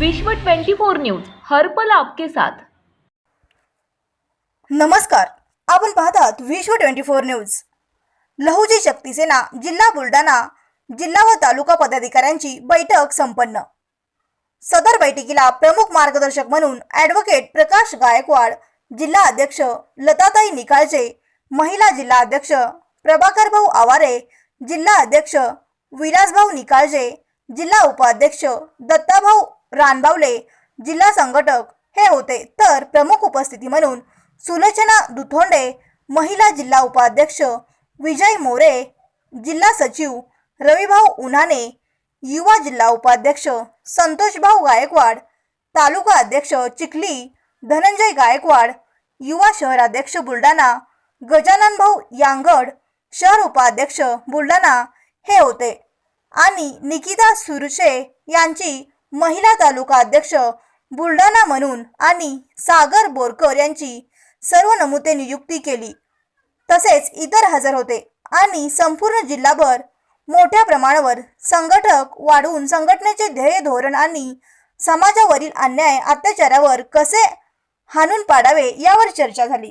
विश्व 24 न्यूज हर पल आपके साथ. नमस्कार आपण पाहतात Vishwa twenty four news. Lahuji Shakti Sena जिल्हा बुलढाणा जिल्हा व तालुका पदाधिकाऱ्यांची बैठक संपन्न. सदर बैठकीला प्रमुख मार्गदर्शक म्हणून ॲडव्होकेट प्रकाश गायकवाड जिल्हा अध्यक्ष लताताई निकाळजे महिला जिल्हा अध्यक्ष प्रभाकर भाऊ आवारे जिल्हा अध्यक्ष विलासभाऊ निकाळजे जिल्हा उपाध्यक्ष दत्ताभाऊ रानबावले जिल्हा संघटक हे होते. तर प्रमुख उपस्थिती म्हणून सुलोचना दुथोंडे महिला जिल्हा उपाध्यक्ष विजय मोरे जिल्हा सचिव रविभाऊ उन्हाणे युवा जिल्हा उपाध्यक्ष संतोषभाऊ गायकवाड तालुका अध्यक्ष चिखली धनंजय गायकवाड युवा शहराध्यक्ष बुलढाणा गजानन भाऊ यांगड शहर उपाध्यक्ष बुलढाणा हे होते. आणि निकिता सुरशे यांची महिला तालुका अध्यक्ष बुलढाणा म्हणून आणि सागर बोरकर यांची सर्व नमुते नियुक्ती केली. तसेच इतर हजर होते आणि संपूर्ण जिल्हाभर मोठ्या प्रमाणावर संघटक वाढवून संघटनेचे ध्येय धोरण आणि समाजावरील अन्याय अत्याचारावर कसे हाणून पाडावे यावर चर्चा झाली.